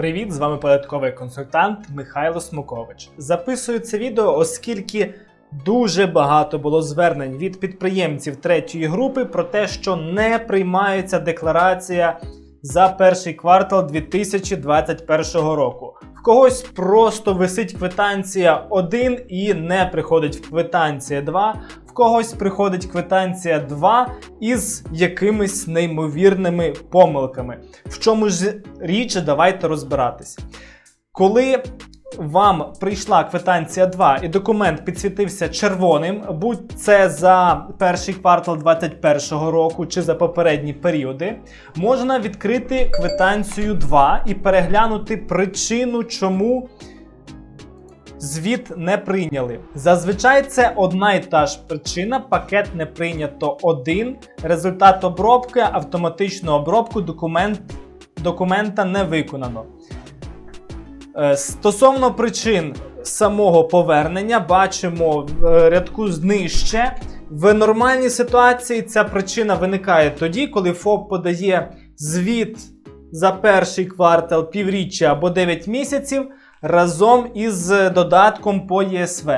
Привіт, з вами податковий консультант Михайло Смукович. Записую це відео, оскільки дуже багато було звернень від підприємців третьої групи про те, що не приймається декларація за перший квартал 2021 року. В когось просто висить квитанція 1 і не приходить в квитанція 2, в когось приходить квитанція 2 із якимись неймовірними помилками. В чому ж річ, давайте розбиратись. Коли вам прийшла квитанція 2 і документ підсвітився червоним, будь це за перший квартал 2021 року чи за попередні періоди, можна відкрити квитанцію 2 і переглянути причину, чому звіт не прийняли. Зазвичай це одна і та ж причина: пакет не прийнято один, результат обробки, автоматичну обробку документ, документа не виконано. Е, Стосовно причин самого повернення, бачимо в е, рядку знижче. В нормальній ситуації ця причина виникає тоді, коли ФОП подає звіт за перший квартал, півріччя або 9 місяців разом із додатком по ЄСВ.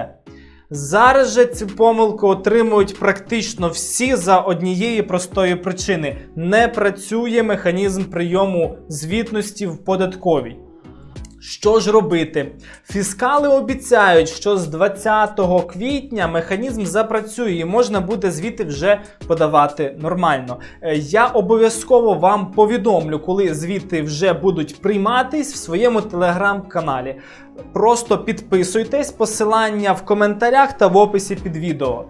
Зараз же цю помилку отримують практично всі за однієї простої причини: не працює механізм прийому звітності в податковій. Що ж робити? Фіскали обіцяють, що з 20 квітня механізм запрацює і можна буде звіти вже подавати нормально. Е, Я обов'язково вам повідомлю, коли звіти вже будуть прийматись в своєму телеграм-каналі. Просто підписуйтесь, посилання в коментарях та в описі під відео.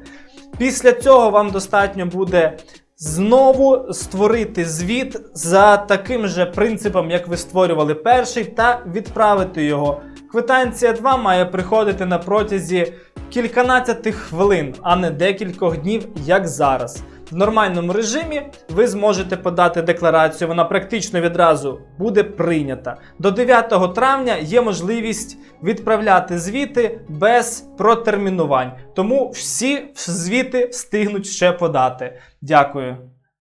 Після цього вам достатньо буде знову створити звіт за таким же принципом, як ви створювали перший, та відправити його. Квитанція 2 має приходити на протязі кільканадцяти хвилин, а не декількох днів, як зараз. В нормальному режимі ви зможете подати декларацію, вона практично відразу буде прийнята. До 9 травня є можливість відправляти звіти без протермінувань. Тому всі звіти встигнуть ще подати. Дякую.